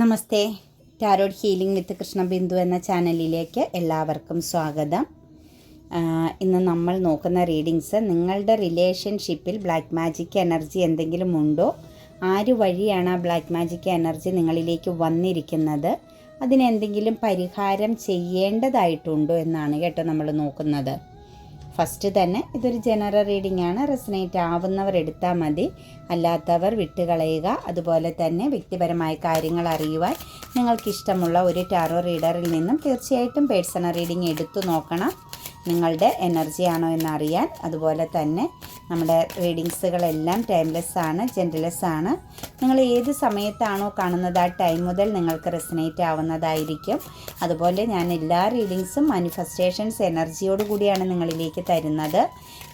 Namaste. Tarot healing with Krishna Bindu എന്ന ചാനലിലേക്ക് എല്ലാവർക്കും സ്വാഗതം. ഇന്ന് നമ്മൾ നോക്കുന്ന റീഡിങ്സ് നിങ്ങളുടെ റിലേഷൻഷിപ്പിൽ ബ്ലാക്ക് മാജിക് എനർജി എന്തെങ്കിലും ഉണ്ടോ? ആര് വഴിയാണ് ആ ബ്ലാക്ക് മാജിക് എനർജി നിങ്ങളിലേക്ക് വന്നിരിക്കുന്നത്? അതിനെന്തെങ്കിലും പരിഹാരം ചെയ്യേണ്ടതായിട്ടുണ്ടോ എന്നാണ് കേട്ടോ നമ്മൾ നോക്കുന്നത്. ഫസ്റ്റ് തന്നെ ഇതൊരു ജനറൽ റീഡിംഗ് ആണ്. റെസനേറ്റ് ആവുന്നവർ എടുത്താൽ മതി. അല്ലാത്തവർ വിട്ടുകളയുക അതുപോലെ തന്നെ വ്യക്തിപരമായ കാര്യങ്ങൾ അറിയുവാൻ നിങ്ങൾക്കിഷ്ടമുള്ള ഒരു ടാറോ റീഡറിൽ നിന്നും തീർച്ചയായിട്ടും പേഴ്സണൽ റീഡിംഗ് എടുത്തു നോക്കണം. നിങ്ങളുടെ എനർജി ആണോ എന്നറിയാൻ അതുപോലെ തന്നെ നമ്മുടെ റീഡിങ്സുകളെല്ലാം ടൈംലെസ് ആണ് ജെന്റ്ലെസ് ആണ്. നിങ്ങൾ ഏത് സമയത്താണോ കാണുന്നത് ആ ടൈം മുതൽ നിങ്ങൾക്ക് റെസിനേറ്റ് ആവുന്നതായിരിക്കും. അതുപോലെ ഞാൻ എല്ലാ റീഡിങ്സും മാനിഫെസ്റ്റേഷൻസ് എനർജിയോട് കൂടിയാണ് നിങ്ങളിലേക്ക് തരുന്നത്.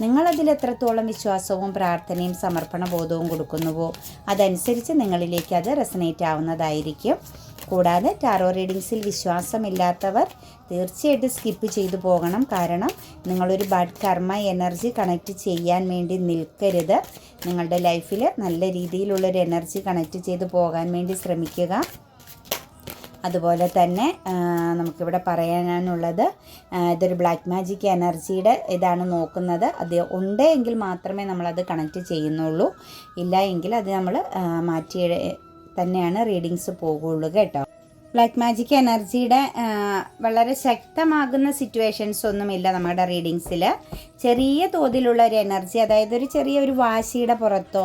നിങ്ങളതിൽ എത്രത്തോളം വിശ്വാസവും പ്രാർത്ഥനയും സമർപ്പണ ബോധവും കൊടുക്കുന്നുവോ അതനുസരിച്ച് നിങ്ങളിലേക്ക് അത് റെസിനേറ്റ് ആവുന്നതായിരിക്കും. കൂടാതെ ടാറോ റീഡിങ്സിൽ വിശ്വാസമില്ലാത്തവർ തീർച്ചയായിട്ടും സ്കിപ്പ് ചെയ്തു പോകണം. കാരണം നിങ്ങളൊരു ബാഡ് കർമ്മ എനർജി കണക്ട് ചെയ്യാൻ വേണ്ടി നിൽക്കരുത്. നിങ്ങളുടെ ലൈഫിൽ നല്ല രീതിയിലുള്ളൊരു എനർജി കണക്ട് ചെയ്ത് പോകാൻ വേണ്ടി ശ്രമിക്കുക. അതുപോലെ തന്നെ നമുക്കിവിടെ പറയാനുള്ളത് ഇതൊരു ബ്ലാക്ക് മാജിക് എനർജിയുടെ ഇതാണ് നോക്കുന്നത്. അത് ഉണ്ടെങ്കിൽ മാത്രമേ നമ്മളത് കണക്റ്റ് ചെയ്യുന്നുള്ളൂ. ഇല്ല എങ്കിൽ അത് നമ്മൾ മാറ്റി തന്നെയാണ് റീഡിങ്സ് പോകുള്ളൂ കേട്ടോ. ബ്ലാക്ക് മാജിക് എനർജിയുടെ വളരെ ശക്തമാകുന്ന സിറ്റുവേഷൻസ് ഒന്നുമില്ല നമ്മുടെ റീഡിങ്സിൽ ചെറിയ തോതിലുള്ള ഒരു എനർജി അതായത് ഒരു ചെറിയ ഒരു വാശിയുടെ പുറത്തോ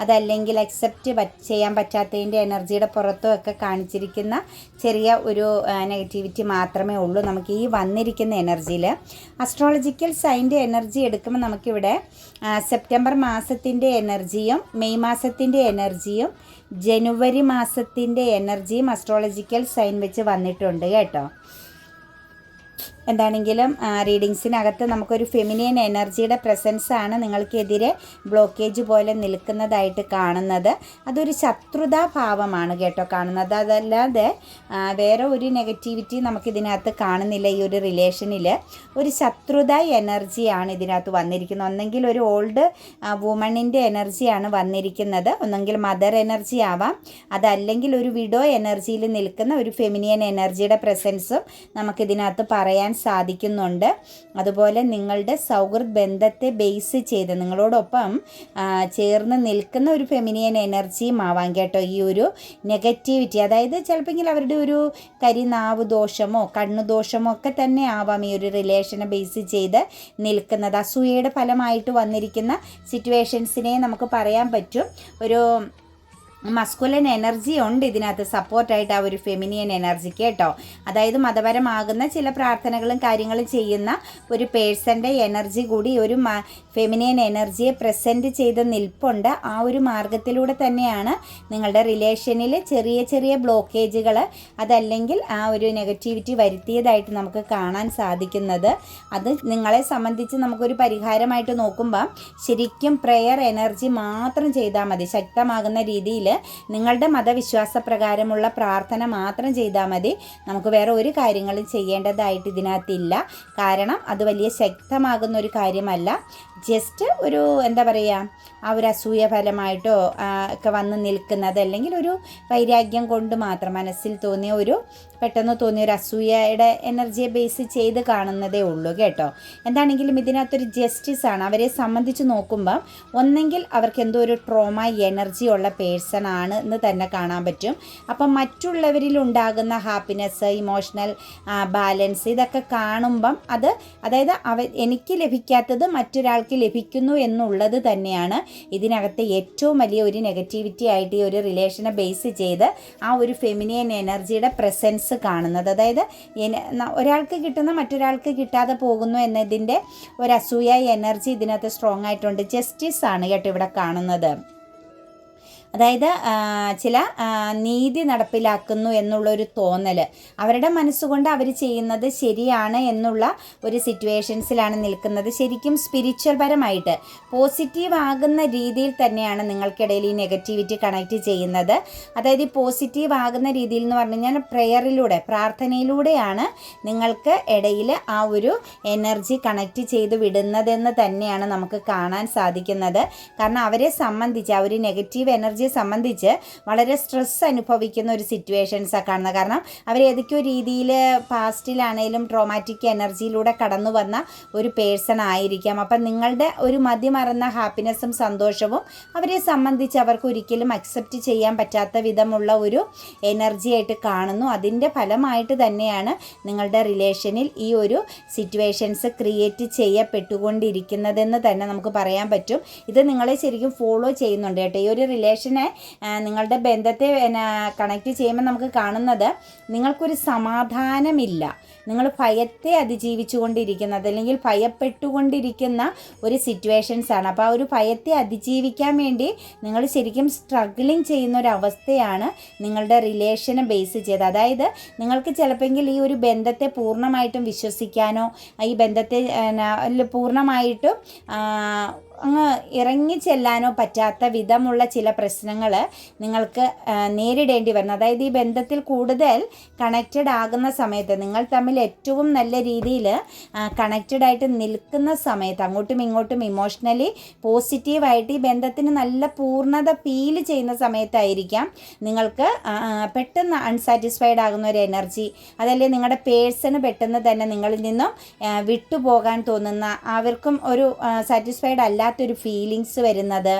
അതല്ലെങ്കിൽ അക്സെപ്റ്റ് ചെയ്യാൻ പറ്റാത്തതിന്റെ എനർജിയുടെ പുറത്തോ ഒക്കെ കാണിച്ചിരിക്കുന്ന ചെറിയ ഒരു നെഗറ്റിവിറ്റി മാത്രമേ ഉള്ളൂ നമുക്ക് ഈ വന്നിരിക്കുന്ന എനർജിയിൽ അസ്ട്രോളജിക്കൽ സൈന്റെ എനർജി എടുക്കുമ്പോൾ നമുക്കിവിടെ സെപ്റ്റംബർ മാസത്തിന്റെ എനർജിയും മെയ് മാസത്തിന്റെ എനർജിയും ജനുവരി മാസത്തിന്റെ എനർജിയും അസ്ട്രോളജിക്കൽ സൈൻ വെച്ച് വന്നിട്ടുണ്ട് കേട്ടോ. എന്താണെങ്കിലും റീഡിങ്സിനകത്ത് നമുക്കൊരു ഫെമിനിയൻ എനർജിയുടെ പ്രസൻസ് ആണ് നിങ്ങൾക്കെതിരെ ബ്ലോക്കേജ് പോലെ നിൽക്കുന്നതായിട്ട് കാണുന്നത്. അതൊരു ശത്രുതാ ഭാവമാണ് കേട്ടോ കാണുന്നത്. അതല്ലാതെ വേറെ ഒരു നെഗറ്റിവിറ്റി നമുക്കിതിനകത്ത് കാണുന്നില്ല ഈ ഒരു റിലേഷനിൽ ഒരു ശത്രുത എനർജിയാണ് ഇതിനകത്ത് വന്നിരിക്കുന്നത്. ഒന്നെങ്കിൽ ഒരു ഓൾഡ് വുമണിന്റെ എനർജിയാണ് വന്നിരിക്കുന്നത്. ഒന്നെങ്കിൽ മദർ എനർജി ആവാം. അതല്ലെങ്കിൽ ഒരു വിഡോ എനർജിയിൽ നിൽക്കുന്ന ഒരു ഫെമിനിയൻ എനർജിയുടെ പ്രസൻസും നമുക്കിതിനകത്ത് പറയാൻ സാധിക്കുന്നുണ്ട്. അതുപോലെ നിങ്ങളുടെ സൗഹൃദ ബന്ധത്തെ ബേസ് ചെയ്ത് നിങ്ങളോടൊപ്പം ചേർന്ന് നിൽക്കുന്ന ഒരു ഫെമിനിയൻ എനർജിയും ആവാം കേട്ടോ ഈ ഒരു നെഗറ്റിവിറ്റി അതായത് ചിലപ്പോൾ അവരുടെ ഒരു കരിനാവ് ദോഷമോ കണ്ണു ദോഷമോ ഒക്കെ തന്നെ ആവാം ഈ ഒരു റിലേഷനെ ബേസ് ചെയ്ത് നിൽക്കുന്നത്. അസൂയയുടെ ഫലമായിട്ട് വന്നിരിക്കുന്ന സിറ്റുവേഷൻസിനെ നമുക്ക് പറയാൻ പറ്റും. ഒരു മസ്കുലൻ എനർജി ഉണ്ട് ഇതിനകത്ത്. സപ്പോർട്ടായിട്ട് ആ ഒരു ഫെമിനിയൻ എനർജിക്ക് കേട്ടോ. അതായത് മതപരമാകുന്ന ചില പ്രാർത്ഥനകളും കാര്യങ്ങളും ചെയ്യുന്ന ഒരു പേഴ്സന്റെ എനർജി കൂടി ഒരു ഫെമിനിയൻ എനർജിയെ പ്രസന്റ് ചെയ്ത് നിൽപ്പുണ്ട്. ആ ഒരു മാർഗത്തിലൂടെ തന്നെയാണ് നിങ്ങളുടെ റിലേഷനിൽ ചെറിയ ചെറിയ ബ്ലോക്കേജുകൾ അതല്ലെങ്കിൽ ആ ഒരു നെഗറ്റിവിറ്റി വരുത്തിയതായിട്ട് നമുക്ക് കാണാൻ സാധിക്കുന്നത്. അത് നിങ്ങളെ സംബന്ധിച്ച് നമുക്കൊരു പരിഹാരമായിട്ട് നോക്കുമ്പോൾ ശരിക്കും പ്രെയർ എനർജി മാത്രം ചെയ്താൽ മതി. ശക്തമാകുന്ന രീതിയിൽ നിങ്ങളുടെ മതവിശ്വാസ പ്രകാരമുള്ള പ്രാർത്ഥന മാത്രം ചെയ്താൽ മതി. നമുക്ക് വേറെ ഒരു കാര്യങ്ങളും ചെയ്യേണ്ടതായിട്ട് ഇതിനകത്തില്ല. കാരണം അത് വലിയ ശക്തമാകുന്ന ഒരു കാര്യമല്ല. ജസ്റ്റ് ഒരു എന്താ പറയുക ആ ഒരു അസൂയ ഫലമായിട്ടോ ഒക്കെ വന്ന് നിൽക്കുന്നത് അല്ലെങ്കിൽ ഒരു വൈരാഗ്യം കൊണ്ട് മാത്രം മനസ്സിൽ തോന്നിയ ഒരു പെട്ടെന്ന് തോന്നിയ ഒരു അസൂയയുടെ എനർജിയെ ബേസ് ചെയ്ത് കാണുന്നതേ ഉള്ളൂ കേട്ടോ. എന്താണെങ്കിലും ഇതിനകത്തൊരു ജസ്റ്റിസ് ആണ്. അവരെ സംബന്ധിച്ച് നോക്കുമ്പം ഒന്നെങ്കിൽ അവർക്ക് എന്തോ ഒരു ട്രോമ എനർജി ഉള്ള പേഴ്സൺ ആണ് എന്ന് തന്നെ കാണാൻ പറ്റും. അപ്പം മറ്റുള്ളവരിൽ ഉണ്ടാകുന്ന ഹാപ്പിനെസ് ഇമോഷണൽ ബാലൻസ് ഇതൊക്കെ കാണുമ്പം അത് അതായത് അവ എനിക്ക് ലഭിക്കാത്തത് മറ്റൊരാൾക്ക് ലഭിക്കുന്നു എന്നുള്ളത് തന്നെയാണ് ഇതിനകത്ത് ഏറ്റവും വലിയ ഒരു നെഗറ്റിവിറ്റി ആയിട്ട് ഈ ഒരു റിലേഷനെ ബേസ് ചെയ്ത് ആ ഒരു ഫെമിനിയൻ എനർജിയുടെ പ്രസൻസ് കാണുന്നത്. അതായത് ഒരാൾക്ക് കിട്ടുന്ന മറ്റൊരാൾക്ക് കിട്ടാതെ പോകുന്നു എന്നതിന്റെ ഒരു അസൂയ എനർജി ഇതിനകത്ത് സ്ട്രോങ് ആയിട്ടുണ്ട്. ജസ്റ്റിസ് ആണ് കേട്ടോ ഇവിടെ കാണുന്നത്. അതായത് ചില നീതി നടപ്പിലാക്കുന്നു എന്നുള്ളൊരു തോന്നൽ അവരുടെ മനസ്സുകൊണ്ട് അവർ ചെയ്യുന്നത് ശരിയാണ് എന്നുള്ള ഒരു സിറ്റുവേഷൻസിലാണ് നിൽക്കുന്നത്. ശരിക്കും സ്പിരിച്വൽ പരമായിട്ട് പോസിറ്റീവ് ആകുന്ന രീതിയിൽ തന്നെയാണ് നിങ്ങൾക്കിടയിൽ ഈ നെഗറ്റിവിറ്റി കണക്ട് ചെയ്യുന്നത്. അതായത് ഈ പോസിറ്റീവ് ആകുന്ന രീതിയിൽ എന്ന് പറഞ്ഞു കഴിഞ്ഞാൽ പ്രെയറിലൂടെ പ്രാർത്ഥനയിലൂടെയാണ് നിങ്ങൾക്ക് ഇടയിൽ ആ ഒരു എനർജി കണക്ട് ചെയ്ത് വിടുന്നതെന്ന് തന്നെയാണ് നമുക്ക് കാണാൻ സാധിക്കുന്നത്. കാരണം അവരെ സംബന്ധിച്ച് ആ ഒരു നെഗറ്റീവ് എനർജി എനർജിയെ സംബന്ധിച്ച് വളരെ സ്ട്രെസ് അനുഭവിക്കുന്ന ഒരു സിറ്റുവേഷൻസാണ് കാണുന്നത്. കാരണം അവർ ഏതൊക്കെയോ രീതിയിൽ പാസ്റ്റിലാണേലും ട്രോമാറ്റിക് എനർജിയിലൂടെ കടന്നു വന്ന ഒരു പേഴ്സൺ ആയിരിക്കാം. അപ്പം നിങ്ങളുടെ ഒരു മതിമറന്ന ഹാപ്പിനെസ്സും സന്തോഷവും അവരെ സംബന്ധിച്ച് അവർക്ക് ഒരിക്കലും അക്സെപ്റ്റ് ചെയ്യാൻ പറ്റാത്ത വിധമുള്ള ഒരു എനർജി ആയിട്ട് കാണുന്നു. അതിന്റെ ഫലമായിട്ട് തന്നെയാണ് നിങ്ങളുടെ റിലേഷനിൽ ഈ ഒരു സിറ്റുവേഷൻസ് ക്രിയേറ്റ് ചെയ്യപ്പെട്ടുകൊണ്ടിരിക്കുന്നതെന്ന് തന്നെ നമുക്ക് പറയാൻ പറ്റും. ഇത് നിങ്ങളെ ശരിക്കും ഫോളോ ചെയ്യുന്നുണ്ട് കേട്ടോ. ഈ ഒരു റിലേഷനെ ആ, നിങ്ങളുടെ ബന്ധത്തെ കണക്ട് ചെയ്യുമ്പോൾ നമുക്ക് കാണുന്നത് നിങ്ങൾക്കൊരു സമാധാനമില്ല. നിങ്ങൾ ഭയത്തെ അതിജീവിച്ചുകൊണ്ടിരിക്കുന്നത് അല്ലെങ്കിൽ ഭയപ്പെട്ടുകൊണ്ടിരിക്കുന്ന ഒരു സിറ്റുവേഷൻസ് ആണ്. അപ്പോൾ ആ ഒരു ഭയത്തെ അതിജീവിക്കാൻ വേണ്ടി നിങ്ങൾ ശരിക്കും സ്ട്രഗ്ലിങ് ചെയ്യുന്ന ഒരു അവസ്ഥയാണ് നിങ്ങളുടെ റിലേഷനെ ബേസ് ചെയ്ത് അതായത് നിങ്ങൾക്ക് ചിലപ്പോൾ ഈ ഒരു ബന്ധത്തെ പൂർണമായിട്ടും വിശ്വസിക്കാനോ ഈ ബന്ധത്തെ പൂർണമായിട്ടും അങ്ങ് ഇറങ്ങി ചെല്ലാനോ പറ്റാത്ത വിധമുള്ള ചില പ്രശ്നങ്ങൾ നിങ്ങൾക്ക് നേരിടേണ്ടി വരുന്നു അതായത് ഈ ബന്ധത്തിൽ കൂടുതൽ കണക്റ്റഡ് ആകുന്ന സമയത്ത് നിങ്ങൾ തമ്മിൽ ഏറ്റവും നല്ല രീതിയിൽ കണക്റ്റഡ് ആയിട്ട് നിൽക്കുന്ന സമയത്ത് അങ്ങോട്ടും ഇങ്ങോട്ടും ഇമോഷണലി പോസിറ്റീവായിട്ട് ഈ ബന്ധത്തിന് നല്ല പൂർണത ഫീൽ ചെയ്യുന്ന സമയത്തായിരിക്കാം നിങ്ങൾക്ക് പെട്ടെന്ന് അൺസാറ്റിസ്ഫൈഡ് ആകുന്ന ഒരു എനർജി അതല്ലേ നിങ്ങളുടെ പേഴ്സണ് പെട്ടെന്ന് തന്നെ നിങ്ങളിൽ നിന്നും വിട്ടുപോകാൻ തോന്നുന്ന അവർക്കും ഒരു സാറ്റിസ്ഫൈഡ് അല്ലാത്തൊരു ഫീലിങ്സ് വരുന്നത്.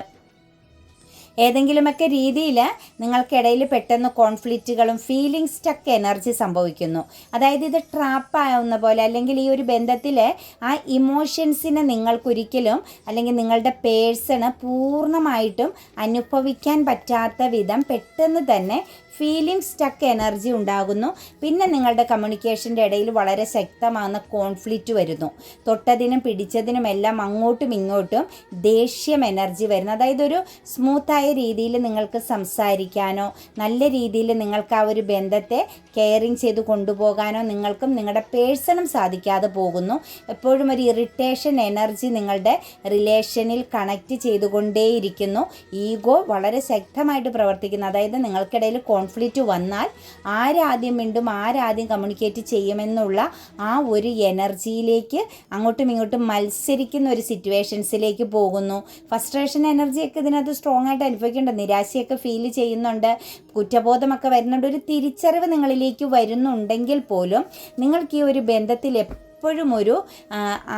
ഏതെങ്കിലുമൊക്കെ രീതിയിൽ നിങ്ങൾക്കിടയിൽ പെട്ടെന്ന് കോൺഫ്ലിക്റ്റുകളും ഫീലിംഗ് സ്റ്റക്ക് എനർജി സംഭവിക്കുന്നു. അതായത് ഇത് ട്രാപ്പ് ആവുന്ന പോലെ അല്ലെങ്കിൽ ഈ ഒരു ബന്ധത്തിൽ ആ ഇമോഷൻസിനെ നിങ്ങൾക്കൊരിക്കലും അല്ലെങ്കിൽ നിങ്ങളുടെ പേഴ്സണ് പൂർണമായിട്ടും അനുഭവിക്കാൻ പറ്റാത്ത വിധം പെട്ടെന്ന് തന്നെ ഫീലിംഗ് സ്റ്റക്ക് എനർജി ഉണ്ടാകുന്നു. പിന്നെ നിങ്ങളുടെ കമ്മ്യൂണിക്കേഷന്റെ ഇടയിൽ വളരെ ശക്തമാകുന്ന കോൺഫ്ലിക്റ്റ് വരുന്നു. തൊട്ടതിനും പിടിച്ചതിനും എല്ലാം അങ്ങോട്ടും ഇങ്ങോട്ടും ദേഷ്യം എനർജി വരുന്നു. അതായത് ഒരു സ്മൂത്തായ രീതിയിൽ നിങ്ങൾക്ക് സംസാരിക്കാനോ നല്ല രീതിയിൽ നിങ്ങൾക്ക് ആ ഒരു ബന്ധത്തെ കെയറിങ് ചെയ്ത് കൊണ്ടുപോകാനോ നിങ്ങൾക്കും നിങ്ങളുടെ പേഴ്സണും സാധിക്കാതെ പോകുന്നു. എപ്പോഴും ഒരു ഇറിറ്റേഷൻ എനർജി നിങ്ങളുടെ റിലേഷനിൽ കണക്റ്റ് ചെയ്തുകൊണ്ടേയിരിക്കുന്നു. ഈഗോ വളരെ ശക്തമായിട്ട് പ്രവർത്തിക്കുന്നു. അതായത് നിങ്ങൾക്കിടയിൽ കോൺഫ്ലിക്റ്റ് വന്നാൽ ആരാദ്യം വീണ്ടും ആരാദ്യം കമ്മ്യൂണിക്കേറ്റ് ചെയ്യുമെന്നുള്ള ആ ഒരു എനർജിയിലേക്ക് അങ്ങോട്ടും ഇങ്ങോട്ടും മത്സരിക്കുന്ന ഒരു സിറ്റുവേഷൻസിലേക്ക് പോകുന്നു. ഫസ്ട്രേഷൻ എനർജിയൊക്കെ ഇതിനകത്ത് സ്ട്രോങ് ആയിട്ട് അനുഭവിക്കുന്നുണ്ട് നിരാശയൊക്കെ ഫീൽ ചെയ്യുന്നുണ്ട്. കുറ്റബോധമൊക്കെ വരുന്നുണ്ട്. ഒരു തിരിച്ചറിവ് നിങ്ങളിലേക്ക് വരുന്നുണ്ടെങ്കിൽ പോലും നിങ്ങൾക്ക് ഈ ഒരു ബന്ധത്തിൽ എപ്പോഴും ഒരു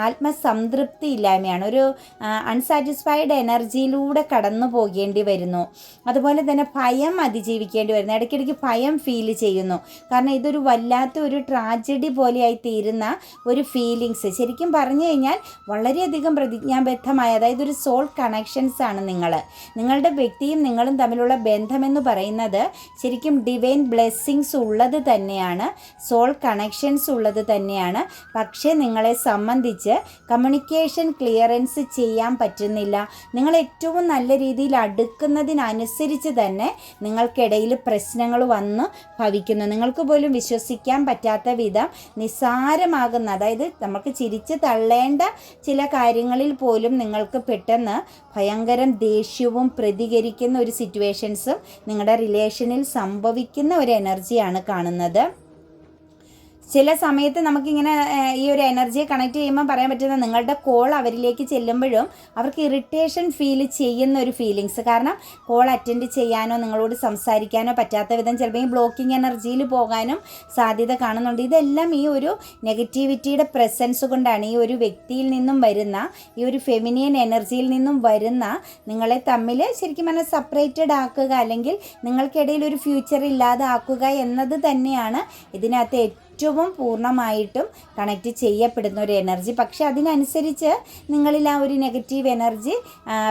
ആത്മസംതൃപ്തി ഇല്ലായ്മയാണ്. ഒരു അൺസാറ്റിസ്ഫൈഡ് എനർജിയിലൂടെ കടന്നു പോകേണ്ടി വരുന്നു. അതുപോലെ തന്നെ ഭയം അതിജീവിക്കേണ്ടി വരുന്നു. ഇടയ്ക്കിടയ്ക്ക് ഭയം ഫീൽ ചെയ്യുന്നു. കാരണം ഇതൊരു വല്ലാത്ത ഒരു ട്രാജഡി പോലെയായി തീരുന്ന ഒരു ഫീലിങ്സ് ശരിക്കും പറഞ്ഞു കഴിഞ്ഞാൽ വളരെയധികം പ്രതിജ്ഞാബദ്ധമായ അതായത് ഒരു സോൾ കണക്ഷൻസ് ആണ് നിങ്ങൾ നിങ്ങളുടെ വ്യക്തിയും നിങ്ങളും തമ്മിലുള്ള ബന്ധമെന്ന് പറയുന്നത് ശരിക്കും ഡിവൈൻ ബ്ലെസ്സിങ്സ് ഉള്ളത് തന്നെയാണ്. സോൾ കണക്ഷൻസ് ഉള്ളത് തന്നെയാണ്. പക്ഷേ നിങ്ങളെ സംബന്ധിച്ച് കമ്മ്യൂണിക്കേഷൻ ക്ലിയറൻസ് ചെയ്യാൻ പറ്റുന്നില്ല. നിങ്ങൾ ഏറ്റവും നല്ല രീതിയിൽ അടുക്കുന്നതിനനുസരിച്ച് തന്നെ നിങ്ങൾക്കിടയിൽ പ്രശ്നങ്ങൾ വന്ന് ഭവിക്കുന്നു. നിങ്ങൾക്ക് പോലും വിശ്വസിക്കാൻ പറ്റാത്ത വിധം നിസ്സാരമാകുന്ന അതായത് നമുക്ക് ചിരിച്ച് തള്ളേണ്ട ചില കാര്യങ്ങളിൽ പോലും നിങ്ങൾക്ക് പെട്ടെന്ന് ഭയങ്കരം ദേഷ്യവും പ്രതികരിക്കുന്ന ഒരു സിറ്റുവേഷൻസും നിങ്ങളുടെ റിലേഷനിൽ സംഭവിക്കുന്ന ഒരു എനർജിയാണ് കാണുന്നത്. ചില സമയത്ത് നമുക്കിങ്ങനെ ഈ ഒരു എനർജിയെ കണക്ട് ചെയ്യുമ്പോൾ പറയാൻ പറ്റുന്ന നിങ്ങളുടെ കോൾ അവരിലേക്ക് ചെല്ലുമ്പോഴും അവർക്ക് ഇറിറ്റേഷൻ ഫീൽ ചെയ്യുന്ന ഒരു ഫീലിങ്സ് കാരണം കോൾ അറ്റൻഡ് ചെയ്യാനോ നിങ്ങളോട് സംസാരിക്കാനോ പറ്റാത്ത വിധം ചിലപ്പോൾ ഈ ബ്ലോക്കിംഗ് എനർജിയിൽ പോകാനും സാധ്യത കാണുന്നുണ്ട്. ഇതെല്ലാം ഈ ഒരു നെഗറ്റിവിറ്റിയുടെ പ്രസൻസ് കൊണ്ടാണ് ഈ ഒരു വ്യക്തിയിൽ നിന്നും വരുന്ന ഈ ഒരു ഫെമിനിയൻ എനർജിയിൽ നിന്നും വരുന്ന നിങ്ങളെ തമ്മിൽ ശരിക്കും പറഞ്ഞാൽ സെപ്പറേറ്റഡ് ആക്കുക അല്ലെങ്കിൽ നിങ്ങൾക്കിടയിൽ ഒരു ഫ്യൂച്ചർ ഇല്ലാതെ ആക്കുക എന്നത് തന്നെയാണ് ഇതിനകത്ത് ഏറ്റവും പൂർണമായിട്ടും കണക്റ്റ് ചെയ്യപ്പെടുന്ന ഒരു എനർജി പക്ഷെ അതിനനുസരിച്ച് നിങ്ങളിൽ ആ ഒരു നെഗറ്റീവ് എനർജി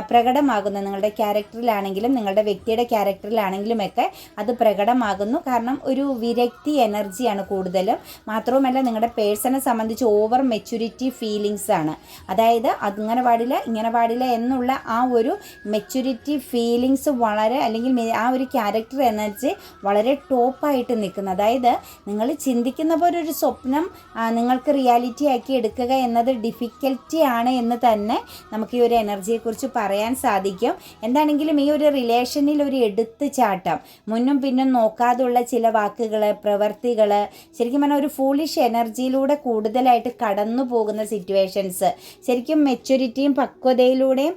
പ്രകടമാകുന്നു. നിങ്ങളുടെ ക്യാരക്ടറിലാണെങ്കിലും നിങ്ങളുടെ വ്യക്തിയുടെ ക്യാരക്ടറിലാണെങ്കിലും ഒക്കെ അത് പ്രകടമാകുന്നു. കാരണം ഒരു വിരക്തി എനർജിയാണ് കൂടുതലും. മാത്രവുമല്ല നിങ്ങളുടെ പേഴ്സണെ സംബന്ധിച്ച് ഓവർ മെച്യൂരിറ്റി ഫീലിങ്സ് ആണ്. അതായത് അങ്ങനെ പാടില്ല ഇങ്ങനെ പാടില്ല എന്നുള്ള ആ ഒരു മെച്യൂരിറ്റി ഫീലിങ്സ് വളരെ അല്ലെങ്കിൽ ആ ഒരു ക്യാരക്ടർ എനർജി വളരെ ടോപ്പായിട്ട് നിൽക്കുന്നു. അതായത് നിങ്ങൾ ചിന്തിക്കുന്ന പോലെ ഒരു സ്വപ്നം നിങ്ങൾക്ക് റിയാലിറ്റി ആക്കി എടുക്കുക എന്നത് ഡിഫിക്കൽറ്റി ആണ് എന്ന് തന്നെ നമുക്ക് ഈ ഒരു എനർജിയെക്കുറിച്ച് പറയാൻ സാധിക്കും. എന്താണെങ്കിലും ഈ ഒരു റിലേഷനിൽ ഒരു എടുത്ത് ചാട്ടം മുന്നും പിന്നും നോക്കാതുള്ള ചില വാക്കുകൾ പ്രവർത്തികൾ ശരിക്കും പറഞ്ഞാൽ ഒരു ഫൂളിഷ് എനർജിയിലൂടെ കൂടുതലായിട്ട് കടന്നു പോകുന്ന സിറ്റുവേഷൻസ് ശരിക്കും മെച്യൂരിറ്റിയും പക്വതയിലൂടെയും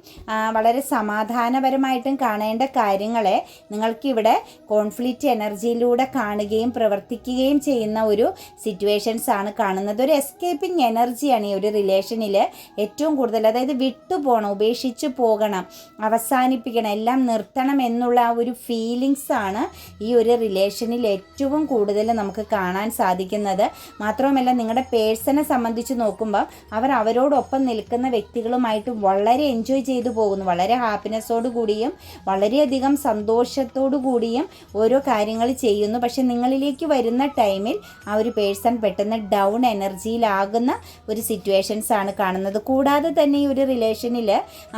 വളരെ സമാധാനപരമായിട്ടും കാണേണ്ട കാര്യങ്ങളെ നിങ്ങൾക്കിവിടെ കോൺഫ്ലിക്റ്റ് എനർജിയിലൂടെ കാണുകയും പ്രവർത്തിക്കുകയും ചെയ്യുന്ന ഒരു സിറ്റുവേഷൻസ് ആണ് കാണുന്നത്. ഒരു എസ്കേപ്പിംഗ് എനർജിയാണ് ഈ ഒരു റിലേഷനിൽ ഏറ്റവും കൂടുതൽ അതായത് വിട്ടുപോകണം ഉപേക്ഷിച്ച് പോകണം അവസാനിപ്പിക്കണം എല്ലാം നിർത്തണം എന്നുള്ള ആ ഒരു ഫീലിങ്സ് ആണ് ഈ ഒരു റിലേഷനിൽ ഏറ്റവും കൂടുതൽ നമുക്ക് കാണാൻ സാധിക്കുന്നത്. മാത്രവുമല്ല നിങ്ങളുടെ പേഴ്സണെ സംബന്ധിച്ച് നോക്കുമ്പോൾ അവർ അവരോടൊപ്പം നിൽക്കുന്ന വ്യക്തികളുമായിട്ട് വളരെ എൻജോയ് ചെയ്തു പോകുന്നു. വളരെ ഹാപ്പിനെസ്സോടു കൂടിയും വളരെയധികം സന്തോഷത്തോടു കൂടിയും ഓരോ കാര്യങ്ങൾ ചെയ്യുന്നു. പക്ഷെ നിങ്ങളിലേക്ക് വരുന്ന ടൈമിൽ ആ ഒരു പേഴ്സൺ പെട്ടെന്ന് ഡൗൺ എനർജിയിലാകുന്ന ഒരു സിറ്റുവേഷൻസ് ആണ് കാണുന്നത്. കൂടാതെ തന്നെ ഈ ഒരു റിലേഷനിൽ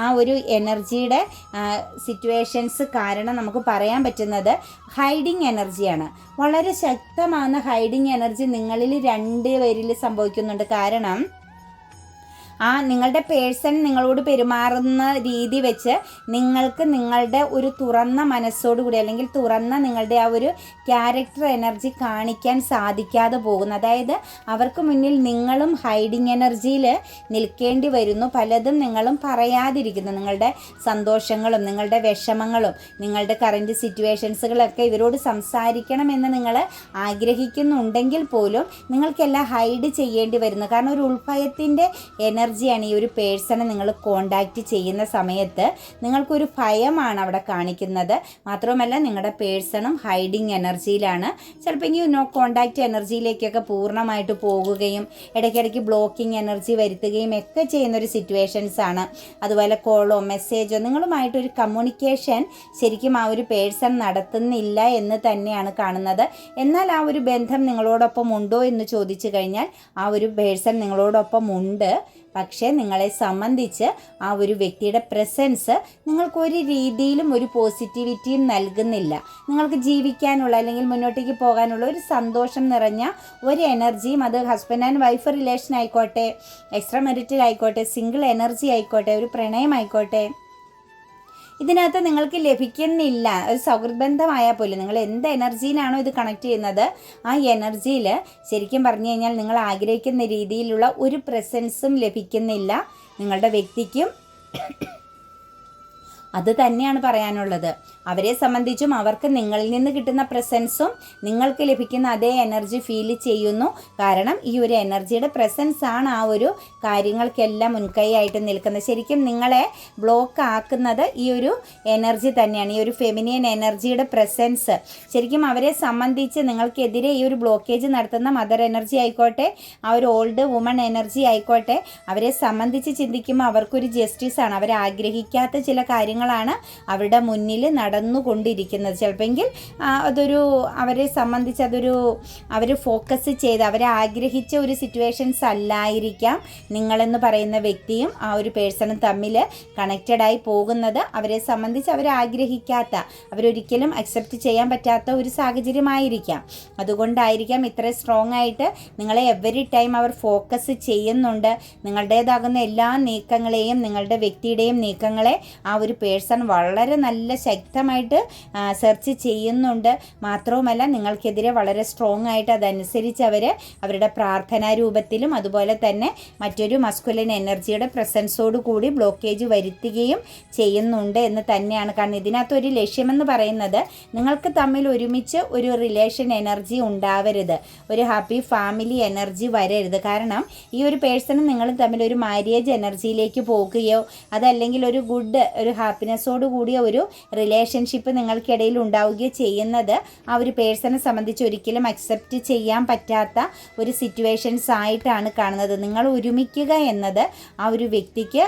ആ ഒരു എനർജിയുടെ സിറ്റുവേഷൻസ് കാരണം നമുക്ക് പറയാൻ പറ്റുന്നത് ഹൈഡിങ് എനർജിയാണ് വളരെ ശക്തമാകുന്ന ഹൈഡിങ് എനർജി നിങ്ങളിൽ രണ്ട് പേരിൽ സംഭവിക്കുന്നുണ്ട്. കാരണം ആ നിങ്ങളുടെ പേഴ്സൺ നിങ്ങളോട് പെരുമാറുന്ന രീതി വെച്ച് നിങ്ങൾക്ക് നിങ്ങളുടെ ഒരു തുറന്ന മനസ്സോടുകൂടി അല്ലെങ്കിൽ തുറന്ന നിങ്ങളുടെ ആ ഒരു ക്യാരക്ടർ എനർജി കാണിക്കാൻ സാധിക്കാതെ പോകുന്നു. അതായത് അവർക്ക് മുന്നിൽ നിങ്ങളും ഹൈഡിങ് എനർജിയിൽ നിൽക്കേണ്ടി വരുന്നു. പലതും നിങ്ങളും പറയാതിരിക്കുന്നു. നിങ്ങളുടെ സന്തോഷങ്ങളും നിങ്ങളുടെ വിഷമങ്ങളും നിങ്ങളുടെ കറന്റ് സിറ്റുവേഷൻസുകളൊക്കെ ഇവരോട് സംസാരിക്കണമെന്ന് നിങ്ങൾ ആഗ്രഹിക്കുന്നുണ്ടെങ്കിൽ പോലും നിങ്ങൾക്കെല്ലാം ഹൈഡ് ചെയ്യേണ്ടി വരുന്നു. കാരണം ഒരു ഉൾഭയത്തിന്റെ എനർജിയാണ് ഈ ഒരു പേഴ്സണെ നിങ്ങൾ കോണ്ടാക്റ്റ് ചെയ്യുന്ന സമയത്ത് നിങ്ങൾക്കൊരു ഭയമാണ് അവിടെ കാണിക്കുന്നത്. മാത്രമല്ല നിങ്ങളുടെ പേഴ്സണും ഹൈഡിങ് എനർജിയിലാണ്. ചിലപ്പോൾ ഈ നോ കോണ്ടാക്റ്റ് എനർജിയിലേക്കൊക്കെ പൂർണമായിട്ട് പോകുകയും ഇടയ്ക്കിടയ്ക്ക് ബ്ലോക്കിംഗ് എനർജി വരുത്തുകയും ഒക്കെ ചെയ്യുന്ന ഒരു സിറ്റുവേഷൻസ് ആണ്. അതുപോലെ കോളോ മെസ്സേജോ നിങ്ങളുമായിട്ടൊരു കമ്മ്യൂണിക്കേഷൻ ശരിക്കും ആ ഒരു പേഴ്സൺ നടത്തുന്നില്ല എന്ന് തന്നെയാണ് കാണുന്നത്. എന്നാൽ ആ ഒരു ബന്ധം നിങ്ങളോടൊപ്പം ഉണ്ടോ എന്ന് ചോദിച്ചു കഴിഞ്ഞാൽ ആ ഒരു പേഴ്സൺ നിങ്ങളോടൊപ്പം ഉണ്ട്. പക്ഷേ നിങ്ങളെ സംബന്ധിച്ച് ആ ഒരു വ്യക്തിയുടെ പ്രസൻസ് നിങ്ങൾക്ക് ഒരു രീതിയിലും ഒരു പോസിറ്റിവിറ്റിയും നൽകുന്നില്ല. നിങ്ങൾക്ക് ജീവിക്കാനുള്ള അല്ലെങ്കിൽ മുന്നോട്ടേക്ക് പോകാനുള്ള ഒരു സന്തോഷം നിറഞ്ഞ ഒരു എനർജിയും അത് ഹസ്ബൻഡ് ആൻഡ് വൈഫ് റിലേഷൻ ആയിക്കോട്ടെ എക്സ്ട്രാ മെറിറ്റൽ ആയിക്കോട്ടെ സിംഗിൾ എനർജി ആയിക്കോട്ടെ ഒരു പ്രണയം ആയിക്കോട്ടെ. ഇതിനകത്ത് നിങ്ങൾക്ക് ലഭിക്കുന്നില്ല. ഒരു സൗഹൃദ ബന്ധമായാൽ പോലും നിങ്ങൾ എന്ത് എനർജിയിലാണോ ഇത് കണക്ട് ചെയ്യുന്നത് ആ എനർജിയിൽ ശരിക്കും പറഞ്ഞു കഴിഞ്ഞാൽ നിങ്ങൾ ആഗ്രഹിക്കുന്ന രീതിയിലുള്ള ഒരു പ്രസൻസും ലഭിക്കുന്നില്ല. നിങ്ങളുടെ വ്യക്തിക്കും അത് തന്നെയാണ് പറയാനുള്ളത്. അവരെ സംബന്ധിച്ചും അവർക്ക് നിങ്ങളിൽ നിന്ന് കിട്ടുന്ന പ്രസൻസും നിങ്ങൾക്ക് ലഭിക്കുന്ന അതേ എനർജി ഫീൽ ചെയ്യുന്നു. കാരണം ഈ ഒരു എനർജിയുടെ പ്രസൻസ് ആണ് ആ ഒരു കാര്യങ്ങൾക്കെല്ലാം മുൻകൈയായിട്ട് നിൽക്കുന്നത്. ശരിക്കും നിങ്ങളെ ബ്ലോക്ക് ആക്കുന്നത് ഈ ഒരു എനർജി തന്നെയാണ്. ഈ ഒരു ഫെമിനിയൻ എനർജിയുടെ പ്രസൻസ് ശരിക്കും അവരെ സംബന്ധിച്ച് നിങ്ങൾക്കെതിരെ ഈ ഒരു ബ്ലോക്കേജ് നടത്തുന്ന മദർ എനർജി ആയിക്കോട്ടെ ആ ഒരു ഓൾഡ് വുമൺ എനർജി ആയിക്കോട്ടെ അവരെ സംബന്ധിച്ച് ചിന്തിക്കുമ്പോൾ അവർക്കൊരു ജസ്റ്റിസ് ആണ്. അവർ ആഗ്രഹിക്കാത്ത ചില കാര്യങ്ങളാണ് അവരുടെ മുന്നിൽ നടന്നുകൊണ്ടിരിക്കുന്നത്. ചിലപ്പോൾ അതൊരു അവരെ സംബന്ധിച്ച് അതൊരു അവർ ഫോക്കസ് ചെയ്ത് അവരെ ആഗ്രഹിച്ച ഒരു സിറ്റുവേഷൻസ് അല്ലായിരിക്കാം നിങ്ങളെന്ന് പറയുന്ന വ്യക്തിയും ആ ഒരു പേഴ്സണും തമ്മിൽ കണക്റ്റഡായി പോകുന്നത്. അവരെ സംബന്ധിച്ച് അവർ ആഗ്രഹിക്കാത്ത അവരൊരിക്കലും അക്സെപ്റ്റ് ചെയ്യാൻ പറ്റാത്ത ഒരു സാഹചര്യമായിരിക്കാം. അതുകൊണ്ടായിരിക്കാം ഇത്ര സ്ട്രോങ് ആയിട്ട് നിങ്ങളെ എവറി ടൈം അവർ ഫോക്കസ് ചെയ്യുന്നുണ്ട്. നിങ്ങളുടേതാകുന്ന എല്ലാ നീക്കങ്ങളെയും നിങ്ങളുടെ വ്യക്തിയുടെയും നീക്കങ്ങളെ ആ ഒരു പേഴ്സൺ വളരെ നല്ല ശക്തമായിട്ട് സെർച്ച് ചെയ്യുന്നുണ്ട്. മാത്രവുമല്ല നിങ്ങൾക്കെതിരെ വളരെ സ്ട്രോങ് ആയിട്ട് അതനുസരിച്ച് അവർ അവരുടെ പ്രാർത്ഥനാ രൂപത്തിലും അതുപോലെ തന്നെ മറ്റൊരു മസ്കുലൻ എനർജിയുടെ പ്രസൻസോട് കൂടി ബ്ലോക്കേജ് വരുത്തുകയും ചെയ്യുന്നുണ്ട് എന്ന് തന്നെയാണ്. കാരണം ഇതിനകത്ത് ഒരു ലക്ഷ്യമെന്ന് പറയുന്നത് നിങ്ങൾക്ക് തമ്മിൽ ഒരുമിച്ച് ഒരു റിലേഷൻ എനർജി ഉണ്ടാവരുത്. ഒരു ഹാപ്പി ഫാമിലി എനർജി വരരുത്. കാരണം ഈ ഒരു പേഴ്സണും നിങ്ങളും തമ്മിൽ ഒരു മാര്യേജ് എനർജിയിലേക്ക് പോകുകയോ അതല്ലെങ്കിൽ ഒരു ഗുഡ് ഒരു ഹാപ്പിനെസ്സോട് കൂടിയ ഒരു റിലേഷൻഷിപ്പ് നിങ്ങൾക്കിടയിൽ ഉണ്ടാവുകയോ ചെയ്യുന്നത് ആ ഒരു പേഴ്സണെ സംബന്ധിച്ച് ഒരിക്കലും അക്സെപ്റ്റ് ചെയ്യാൻ പറ്റാത്ത ഒരു സിറ്റുവേഷൻസ് ആയിട്ടാണ് കാണുന്നത്. നിങ്ങൾ ഒരുമിക്കുക എന്നത് ആ ഒരു വ്യക്തിക്ക്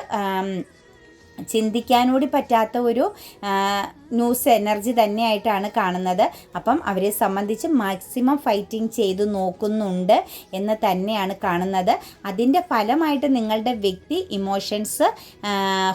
ചിന്തിക്കാനൂടി പറ്റാത്ത ഒരു ന്യൂസ് എനർജി തന്നെയായിട്ടാണ് കാണുന്നത്. അപ്പം അവരെ സംബന്ധിച്ച് മാക്സിമം ഫൈറ്റിംഗ് ചെയ്തു നോക്കുന്നുണ്ട് എന്ന് തന്നെയാണ് കാണുന്നത്. അതിന്റെ ഫലമായിട്ട് നിങ്ങളുടെ വ്യക്തി ഇമോഷൻസ്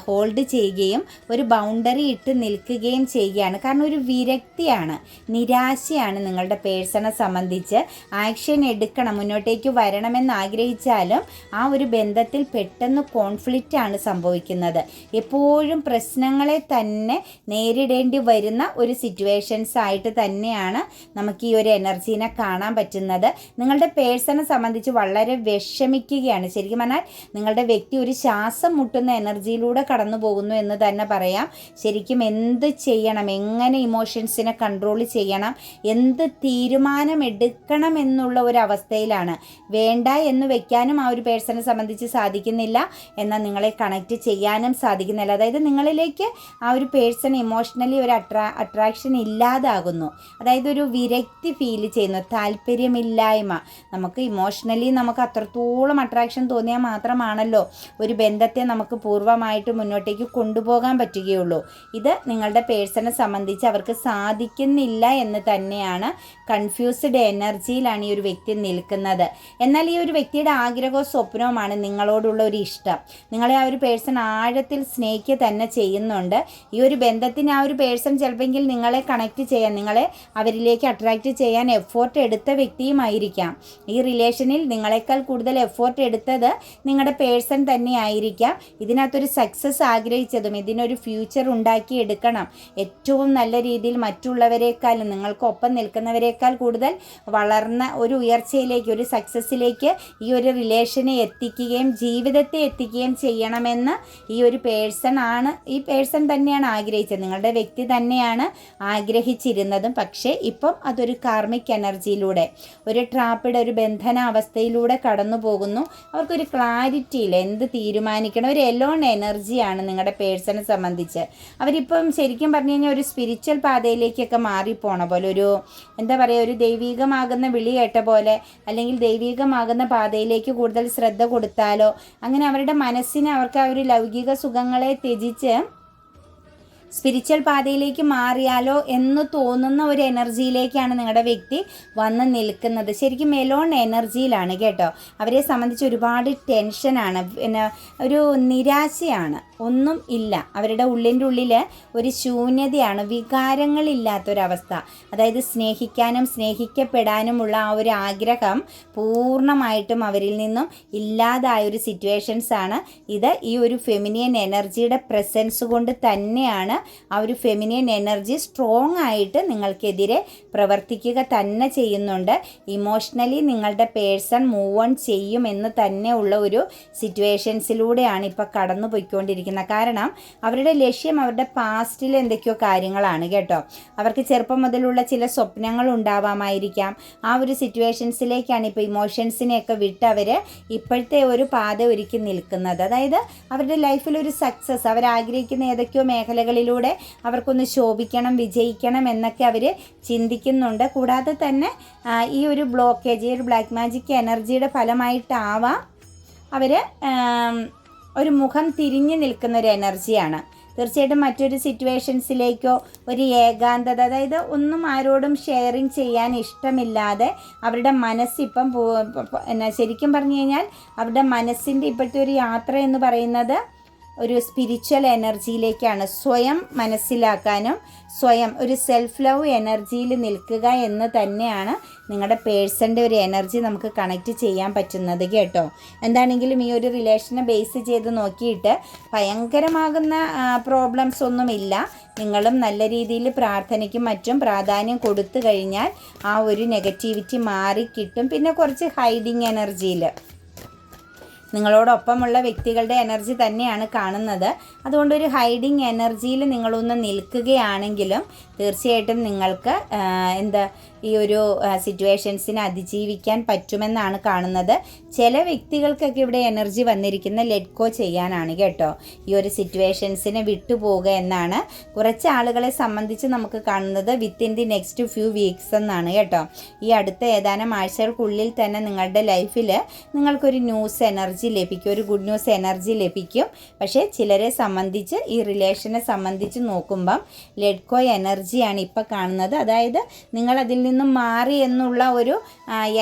ഹോൾഡ് ചെയ്യുകയും ഒരു ബൗണ്ടറി ഇട്ട് നിൽക്കുകയും ചെയ്യുകയാണ്. കാരണം ഒരു വിരക്തിയാണ് നിരാശയാണ് നിങ്ങളുടെ പേഴ്സണെ സംബന്ധിച്ച്. ആക്ഷൻ എടുക്കണം മുന്നോട്ടേക്ക് വരണമെന്ന് ആഗ്രഹിച്ചാലും ആ ഒരു ബന്ധത്തിൽ പെട്ടെന്ന് കോൺഫ്ലിക്റ്റ് ആണ് സംഭവിക്കുന്നത്. എപ്പോഴും പ്രശ്നങ്ങളെ തന്നെ നേരിടേണ്ടി വരുന്ന ഒരു സിറ്റുവേഷൻസ് ആയിട്ട് തന്നെയാണ് നമുക്ക് ഈ ഒരു എനർജീനെ കാണാൻ പറ്റുന്നത്. നിങ്ങളുടെ പേഴ്സണെ സംബന്ധിച്ച് വളരെ വിഷമിക്കുകയാണ്. ശരിക്കും പറഞ്ഞാൽ നിങ്ങളുടെ വ്യക്തി ഒരു ശ്വാസം മുട്ടുന്ന എനർജിയിലൂടെ കടന്നു പോകുന്നു എന്ന് തന്നെ പറയാം. ശരിക്കും എന്ത് ചെയ്യണം? എങ്ങനെ ഇമോഷൻസിനെ കൺട്രോൾ ചെയ്യണം? എന്ത് തീരുമാനം എടുക്കണം എന്നുള്ള ഒരു അവസ്ഥയിലാണ്. വേണ്ട എന്ന് വെക്കാനും ആ ഒരു പേഴ്സണെ സംബന്ധിച്ച് സാധിക്കുന്നില്ല. എന്നാൽ നിങ്ങളെ കണക്ട് ചെയ്യാനും സാധിക്കുന്നില്ല. അതായത് നിങ്ങളിലേക്ക് ആ ഒരു പേഴ്സൺ ഇമോഷണലി ഒരു അട്രാ അട്രാക്ഷൻ ഇല്ലാതാകുന്നു. അതായത് ഒരു വിരക്തി ഫീൽ ചെയ്യുന്നു. താല്പര്യമില്ലായ്മ. നമുക്ക് ഇമോഷണലി നമുക്ക് അത്രത്തോളം അട്രാക്ഷൻ തോന്നിയാൽ മാത്രമാണല്ലോ ഒരു ബന്ധത്തെ നമുക്ക് പൂർവമായിട്ട് മുന്നോട്ടേക്ക് കൊണ്ടുപോകാൻ പറ്റുകയുള്ളൂ. ഇത് നിങ്ങളുടെ പേഴ്സണെ സംബന്ധിച്ച് അവർക്ക് സാധിക്കുന്നില്ല എന്ന് തന്നെയാണ് കൺഫ്യൂസ്ഡ് എനർജിയിലാണ് ഈ ഒരു വ്യക്തി നിൽക്കുന്നത്. എന്നാൽ ഈ ഒരു വ്യക്തിയുടെ ആഗ്രഹവും സ്വപ്നവുമാണ് നിങ്ങളോടുള്ള ഒരു ഇഷ്ടം. നിങ്ങളെ ആ ഒരു പേഴ്സൺ ആഴത്തിൽ സ്നേഹിക്കുക തന്നെ ചെയ്യുന്നുണ്ട്. ഈ ഒരു ബന്ധത്തിന് ആ ഒരു പേഴ്സൺ ചിലപ്പോൾ നിങ്ങളെ കണക്ട് ചെയ്യാൻ നിങ്ങളെ അവരിലേക്ക് അട്രാക്റ്റ് ചെയ്യാൻ എഫോർട്ട് എടുത്ത വ്യക്തിയുമായിരിക്കാം. ഈ റിലേഷനിൽ നിങ്ങളെക്കാൾ കൂടുതൽ എഫോർട്ട് എടുത്തത് നിങ്ങളുടെ പേഴ്സൺ തന്നെ ആയിരിക്കാം ഇതിനകത്തൊരു സക്സസ് ആഗ്രഹിച്ചതും ഇതിനൊരു ഫ്യൂച്ചർ ഉണ്ടാക്കിയെടുക്കണം. ഏറ്റവും നല്ല രീതിയിൽ മറ്റുള്ളവരെക്കാളും നിങ്ങൾക്കൊപ്പം നിൽക്കുന്നവരെക്കാൾ കൂടുതൽ വളർന്ന ഒരു ഉയർച്ചയിലേക്ക് ഒരു സക്സസ്സിലേക്ക് ഈ ഒരു റിലേഷനെ എത്തിക്കുകയും ജീവിതത്തെ എത്തിക്കുകയും ചെയ്യണമെന്ന് ഈ ഒരു പേഴ്സൺ ആണ് ഈ പേഴ്സൺ തന്നെയാണ് ആഗ്രഹിച്ചത്. നിങ്ങളുടെ വ്യക്തി തന്നെയാണ് ആഗ്രഹിച്ചിരുന്നതും. പക്ഷേ ഇപ്പം അതൊരു കാർമിക് എനർജിയിലൂടെ ഒരു ട്രാപ്പിഡ് ഒരു ബന്ധനാവസ്ഥയിലൂടെ കടന്നു പോകുന്നു അവർക്കൊരു ക്ലാരിറ്റി ഇല്ല എന്ത് തീരുമാനിക്കണം? ഒരു എലോൺ എനർജിയാണ് നിങ്ങളുടെ പേഴ്സണെ സംബന്ധിച്ച്. അവരിപ്പം ശരിക്കും പറഞ്ഞു കഴിഞ്ഞാൽ ഒരു സ്പിരിച്വൽ പാതയിലേക്കൊക്കെ മാറിപ്പോണ പോലെ ഒരു എന്താ പറയുക ഒരു ദൈവീകമാകുന്ന വിളി കേട്ട പോലെ അല്ലെങ്കിൽ ദൈവീകമാകുന്ന പാതയിലേക്ക് കൂടുതൽ ശ്രദ്ധ കൊടുത്താലോ അങ്ങനെ അവരുടെ മനസ്സിനെ അവർക്ക് ആ ഒരു ലൗകിക സുഖങ്ങളെ ത്യജിച്ച് സ്പിരിച്വൽ പാതയിലേക്ക് മാറിയാലോ എന്ന് തോന്നുന്ന ഒരു എനർജിയിലേക്കാണ് നിങ്ങളുടെ വ്യക്തി വന്ന് നിൽക്കുന്നത്. ശരിക്കും മെലോൺ എനർജിയിലാണ് കേട്ടോ. അവരെ സംബന്ധിച്ച് ഒരുപാട് ടെൻഷനാണ് പിന്നെ ഒരു നിരാശയാണ്. ഒന്നും ഇല്ല. അവരുടെ ഉള്ളിന്റെ ഉള്ളിൽ ഒരു ശൂന്യതയാണ് വികാരങ്ങളില്ലാത്തൊരവസ്ഥ. അതായത് സ്നേഹിക്കാനും സ്നേഹിക്കപ്പെടാനുമുള്ള ആ ഒരു ആഗ്രഹം പൂർണമായിട്ടും അവരിൽ നിന്നും ഇല്ലാതായ ഒരു സിറ്റുവേഷൻസ് ആണ്. ഇത് ഈ ഒരു ഫെമിനിയൻ എനർജിയുടെ പ്രസൻസ് കൊണ്ട് തന്നെയാണ് ആ ഒരു ഫെമിനിയൻ എനർജി സ്ട്രോങ് ആയിട്ട് നിങ്ങൾക്കെതിരെ പ്രവർത്തിക്കുക തന്നെ ചെയ്യുന്നുണ്ട്. ഇമോഷണലി നിങ്ങളുടെ പേഴ്സൺ മൂവ് ഓൺ ചെയ്യുമെന്ന് തന്നെ ഉള്ള ഒരു സിറ്റുവേഷൻസിലൂടെയാണ് ഇപ്പോൾ കടന്നു പോയിക്കൊണ്ടിരിക്കുന്നത് കാരണം അവരുടെ ലക്ഷ്യം അവരുടെ പാസ്റ്റിൽ എന്തൊക്കെയോ കാര്യങ്ങളാണ് കേട്ടോ. അവർക്ക് ചെറുപ്പം മുതലുള്ള ചില സ്വപ്നങ്ങൾ ഉണ്ടാവാമായിരിക്കാം. ആ ഒരു സിറ്റുവേഷൻസിലേക്കാണ് ഇപ്പോൾ ഇമോഷൻസിനെയൊക്കെ വിട്ട് അവർ ഇപ്പോഴത്തെ ഒരു പാത ഒരുക്കി നിൽക്കുന്നത്. അതായത് അവരുടെ ലൈഫിൽ ഒരു സക്സസ് അവരാഗ്രഹിക്കുന്ന ഏതൊക്കെയോ മേഖലകളിലൂടെ അവർക്കൊന്ന് ശോഭിക്കണം വിജയിക്കണം എന്നൊക്കെ അവർ ചിന്തിക്കുന്നുണ്ട്. കൂടാതെ തന്നെ ഈ ഒരു ബ്ലോക്കേജ് ഈ ഒരു ബ്ലാക്ക് മാജിക് എനർജിയുടെ ഫലമായിട്ടാവാം അവർ ഒരു മുഖം തിരിഞ്ഞു നിൽക്കുന്ന ഒരു എനർജിയാണ്. തീർച്ചയായിട്ടും മറ്റൊരു സിറ്റുവേഷൻസിലേക്കോ ഒരു ഏകാന്തത അതായത് ഒന്നും ആരോടും ഷെയറിങ് ചെയ്യാൻ ഇഷ്ടമില്ലാതെ അവരുടെ മനസ്സിപ്പം എന്നാ ശരിക്കും പറഞ്ഞു കഴിഞ്ഞാൽ അവരുടെ മനസ്സിന്റെ ഇപ്പോഴത്തെ ഒരു യാത്ര എന്ന് പറയുന്നത് ഒരു സ്പിരിച്വൽ എനർജിയിലേക്കാണ് സ്വയം മനസ്സിലാക്കാനും സ്വയം ഒരു സെൽഫ് ലവ് എനർജിയിൽ നിൽക്കുക എന്ന് തന്നെയാണ് നിങ്ങളുടെ പേഴ്സന്റെ ഒരു എനർജി നമുക്ക് കണക്റ്റ് ചെയ്യാൻ പറ്റുന്നത് കേട്ടോ. എന്താണെങ്കിലും ഈ ഒരു റിലേഷനെ ബേസ് ചെയ്ത് നോക്കിയിട്ട് ഭയങ്കരമാകുന്ന പ്രോബ്ലംസ് ഒന്നുമില്ല. നിങ്ങളും നല്ല രീതിയിൽ പ്രാർത്ഥനയ്ക്കും മറ്റും പ്രാധാന്യം കൊടുത്തു കഴിഞ്ഞാൽ ആ ഒരു നെഗറ്റിവിറ്റി മാറിക്കിട്ടും. പിന്നെ കുറച്ച് ഹൈഡിങ് എനർജിയിൽ നിങ്ങളോടൊപ്പമുള്ള വ്യക്തികളുടെ എനർജി തന്നെയാണ് കാണുന്നത്. അതുകൊണ്ട് ഒരു ഹൈഡിങ് എനർജിയിൽ നിങ്ങളൊന്ന് നിൽക്കുകയാണെങ്കിലും തീർച്ചയായിട്ടും നിങ്ങൾക്ക് എന്താ ഈ ഒരു സിറ്റുവേഷൻസിനെ അതിജീവിക്കാൻ പറ്റുമെന്നാണ് കാണുന്നത്. ചില വ്യക്തികൾക്കൊക്കെ ഇവിടെ എനർജി വന്നിരിക്കുന്ന ലെറ്റ് ഗോ ചെയ്യാനാണ് കേട്ടോ ഈ ഒരു സിറ്റുവേഷൻസിനെ വിട്ടുപോകുക എന്നാണ്. കുറച്ച് ആളുകളെ സംബന്ധിച്ച് നമുക്ക് കാണുന്നത് within the next few weeks എന്നാണ് കേട്ടോ. ഈ അടുത്ത ഏതാനും ആഴ്ചകൾക്കുള്ളിൽ തന്നെ നിങ്ങളുടെ ലൈഫിൽ നിങ്ങൾക്കൊരു ന്യൂസ് എനർജി ലഭിക്കും ഒരു ഗുഡ് ന്യൂസ് എനർജി ലഭിക്കും. പക്ഷേ ചിലരെ സംബന്ധിച്ച് ഈ റിലേഷനെ സംബന്ധിച്ച് നോക്കുമ്പം ലെഡ്കോ എനർജിയാണ് ഇപ്പോൾ കാണുന്നത്. അതായത് നിങ്ങൾ അതിൽ നിന്നും മാറി എന്നുള്ള ഒരു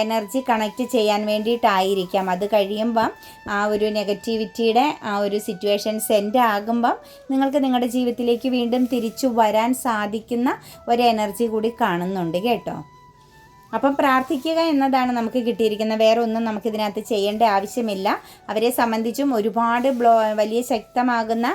എനർജി കണക്റ്റ് ചെയ്യാൻ വേണ്ടിയിട്ടായിരിക്കാം. അത് കഴിയുമ്പം ആ ഒരു നെഗറ്റിവിറ്റിയുടെ ആ ഒരു സിറ്റുവേഷൻ സെൻഡ് ആകുമ്പം നിങ്ങൾക്ക് നിങ്ങളുടെ ജീവിതത്തിലേക്ക് വീണ്ടും തിരിച്ചു വരാൻ സാധിക്കുന്ന ഒരു എനർജി കൂടി കാണുന്നുണ്ട് കേട്ടോ. അപ്പം പ്രാർത്ഥിക്കുക എന്നതാണ് നമുക്ക് കിട്ടിയിരിക്കുന്നത്. വേറെ ഒന്നും നമുക്ക് ഇതിനകത്ത് ചെയ്യേണ്ട ആവശ്യമില്ല. അവരെ സംബന്ധിച്ചും ഒരുപാട് ബ്ലോ വലിയ ശക്തമാകുന്ന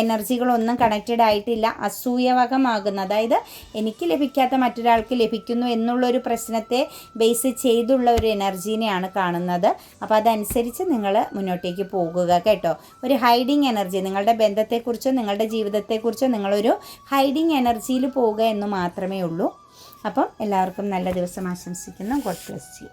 എനർജികളൊന്നും കണക്റ്റഡ് ആയിട്ടില്ല. അസൂയവകമാകുന്ന അതായത് എനിക്ക് ലഭിക്കാത്ത മറ്റൊരാൾക്ക് ലഭിക്കുന്നു എന്നുള്ളൊരു പ്രശ്നത്തെ ബേസ് ചെയ്തുള്ള ഒരു എനർജീനെയാണ് കാണുന്നത്. അപ്പോൾ അതനുസരിച്ച് നിങ്ങൾ മുന്നോട്ടേക്ക് പോകുക കേട്ടോ. ഒരു ഹൈഡിങ് എനർജി നിങ്ങളുടെ ബന്ധത്തെക്കുറിച്ചോ നിങ്ങളുടെ ജീവിതത്തെക്കുറിച്ചോ നിങ്ങളൊരു ഹൈഡിങ് എനർജിയിൽ പോവുക എന്ന് മാത്രമേ ഉള്ളൂ. അപ്പം എല്ലാവർക്കും നല്ല ദിവസം ആശംസിക്കുന്നു. God bless you.